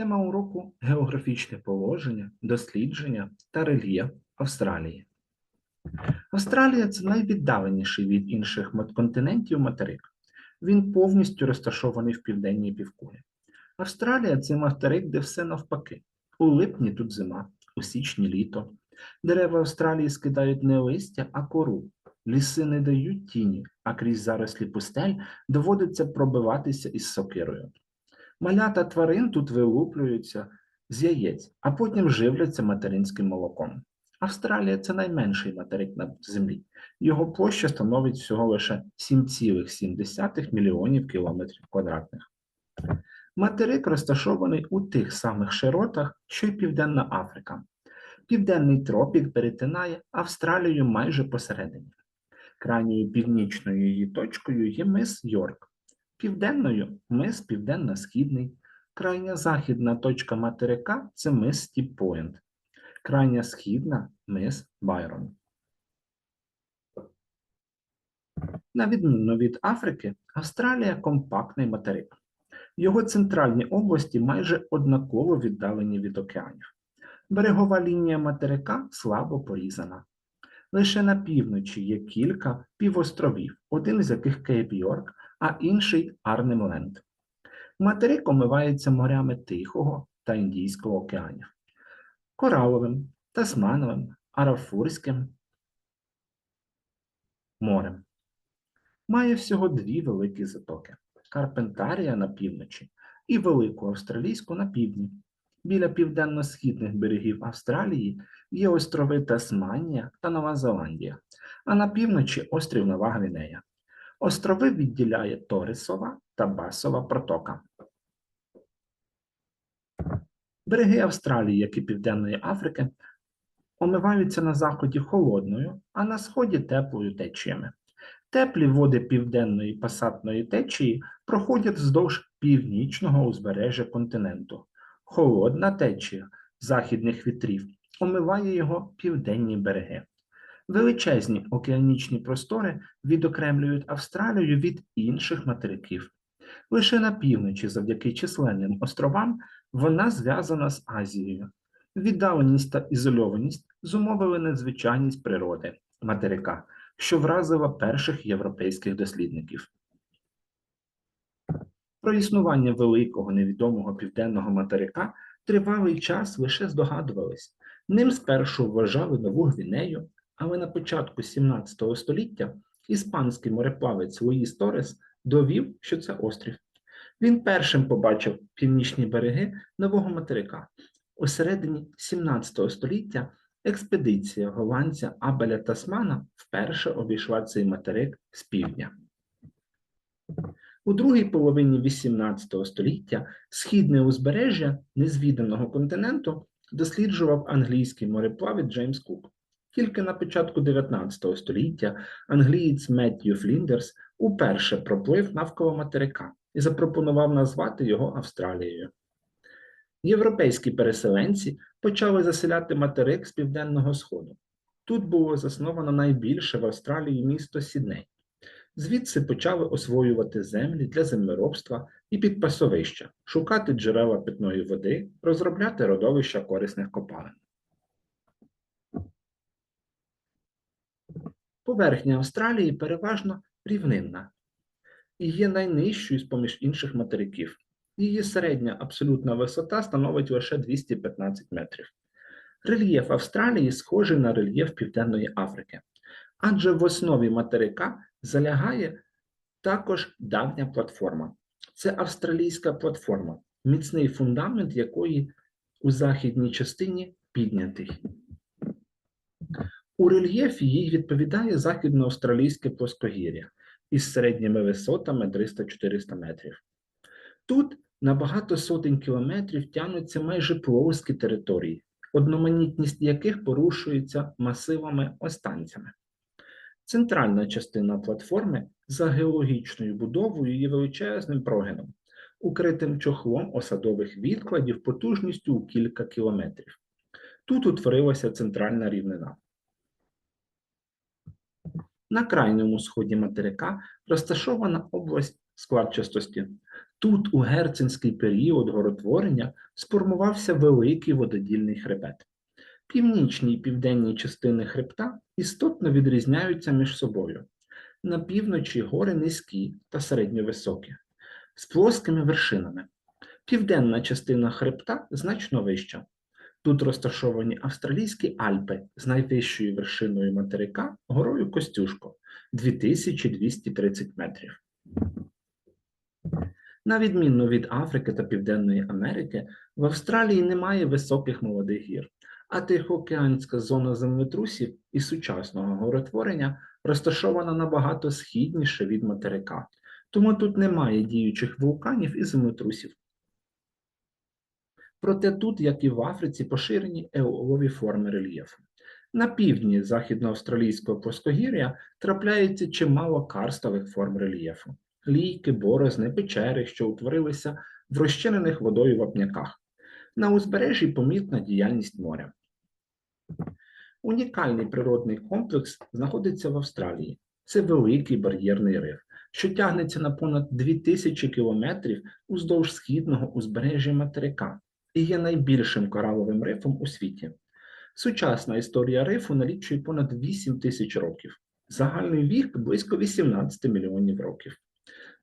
Тема уроку географічне положення, дослідження та рельєф Австралії. Австралія це найвіддаленіший від інших континентів материк. Він повністю розташований в південній півкулі. Австралія це материк, де все навпаки. У липні тут зима, у січні літо. Дерева Австралії скидають не листя, а кору. Ліси не дають тіні, а крізь зарослі пустель доводиться пробиватися із сокирою. Малята тварин тут вилуплюються з яєць, а потім живляться материнським молоком. Австралія це найменший материк на землі. Його площа становить всього лише 7,7 мільйонів кілометрів квадратних. Материк розташований у тих самих широтах, що й Південна Африка. Південний тропік перетинає Австралію майже посередині. Крайньою північною її точкою є мис Йорк. Південною мис Південно-Східний. Крайня західна точка материка це мис Стіп-Пойнт. Крайня східна мис Байрон. На відміну від Африки, Австралія компактний материк. Його центральні області майже однаково віддалені від океанів. Берегова лінія материка слабо порізана. Лише на півночі є кілька півостровів, один з яких Кейп Йорк, а інший Арнемленд. Материк омивається морями Тихого та Індійського океанів, Кораловим, Тасмановим, Арафурським морем. Має всього дві великі затоки Карпентарія на півночі і Велику Австралійську на півдні. Біля південно-східних берегів Австралії є острови Тасманія та Нова Зеландія, а на півночі острів Нова Гвінея. Острови відділяє Торисова та Басова протока. Береги Австралії, як і Південної Африки, омиваються на заході холодною, а на сході теплою течіями. Теплі води південної пасатної течії проходять вздовж північного узбережжя континенту. Холодна течія західних вітрів омиває його південні береги. Величезні океанічні простори відокремлюють Австралію від інших материків. Лише на півночі, завдяки численним островам, вона зв'язана з Азією. Віддаленість та ізольованість зумовили надзвичайність природи материка, що вразила перших європейських дослідників. Про існування великого невідомого південного материка тривалий час лише здогадувались. Ним спершу вважали Нову Гвінею, але на початку 17 століття іспанський мореплавець Луїс Торес довів, що це острів. Він першим побачив північні береги нового материка. У середині 17 століття експедиція голландця Абеля Тасмана вперше обійшла цей материк з півдня. У другій половині 18 століття східне узбережжя незвіданого континенту досліджував англійський мореплавець Джеймс Кук. Тільки на початку 19 століття англієць Меттью Фліндерс уперше проплив навколо материка і запропонував назвати його Австралією. Європейські переселенці почали заселяти материк з південного сходу. Тут було засновано найбільше в Австралії місто Сідней. Звідси почали освоювати землі для землеробства і підпасовища, шукати джерела питної води, розробляти родовища корисних копалин. Поверхня Австралії переважно рівнинна і є найнижчою з поміж інших материків. Її середня абсолютна висота становить лише 215 метрів. Рельєф Австралії схожий на рельєф Південної Африки, адже в основі материка залягає також давня платформа. Це австралійська платформа, міцний фундамент якої у західній частині піднятий. У рельєфі їй відповідає західноавстралійське плоскогір'я із середніми висотами 300-400 метрів. Тут на багато сотень кілометрів тягнуться майже плоскі території, одноманітність яких порушується масивами останцями. Центральна частина платформи за геологічною будовою є величезним прогином, укритим чохлом осадових відкладів потужністю у кілька кілометрів. Тут утворилася центральна рівнина. На крайньому сході материка розташована область складчастості Тут у герценський період горотворення сформувався великий вододільний хребет. Північні і південні частини хребта істотно відрізняються між собою. На півночі гори низькі та середньовисокі, з плоскими вершинами. Південна частина хребта значно вища. Тут розташовані австралійські Альпи з найвищою вершиною материка горою Костюшко 2230 метрів. На відміну від Африки та Південної Америки, в Австралії немає високих молодих гір, а Тихоокеанська зона землетрусів і сучасного горотворення розташована набагато східніше від материка, тому тут немає діючих вулканів і землетрусів. Проте тут, як і в Африці, поширені еолові форми рельєфу. На півдні західноавстралійського плоскогір'я трапляється чимало карстових форм рельєфу лійки, борозни, печери, що утворилися в розчинених водою вапняках. На узбережжі помітна діяльність моря. Унікальний природний комплекс знаходиться в Австралії. Це великий бар'єрний риф, що тягнеться на понад 2000 кілометрів уздовж східного узбережжя материка і є найбільшим кораловим рифом у світі. Сучасна історія рифу налічує понад 8 тисяч років. Загальний вік близько 18 мільйонів років.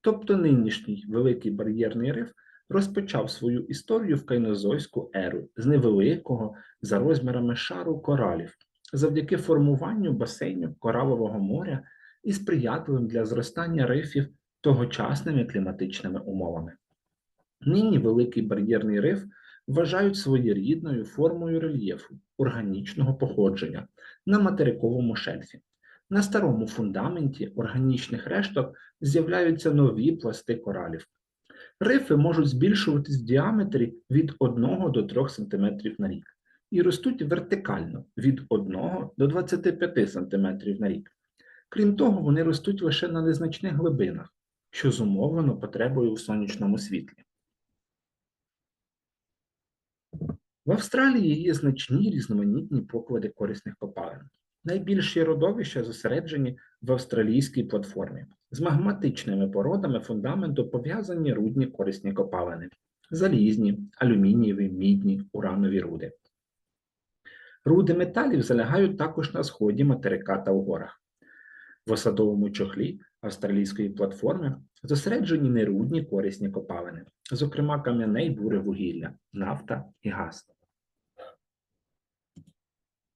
Тобто нинішній великий бар'єрний риф розпочав свою історію в кайнозойську еру з невеликого за розмірами шару коралів, завдяки формуванню басейнів коралового моря і сприятливим для зростання рифів тогочасними кліматичними умовами. Нині великий бар'єрний риф вважають своєрідною формою рельєфу органічного походження на материковому шельфі. На старому фундаменті органічних решток з'являються нові пласти коралів. Рифи можуть збільшуватись в діаметрі від 1 до 3 см на рік і ростуть вертикально від 1 до 25 см на рік. Крім того, вони ростуть лише на незначних глибинах, що зумовлено потребою у сонячному світлі. В Австралії є значні різноманітні поклади корисних копалин. Найбільші родовища зосереджені в австралійській платформі. З магматичними породами фундаменту пов'язані рудні корисні копалини, залізні, алюмінієві, мідні, уранові руди. Руди металів залягають також на сході материка та у горах. В осадовому чохлі австралійської платформи зосереджені нерудні корисні копалини, зокрема кам'яне й буре вугілля, нафта і газ.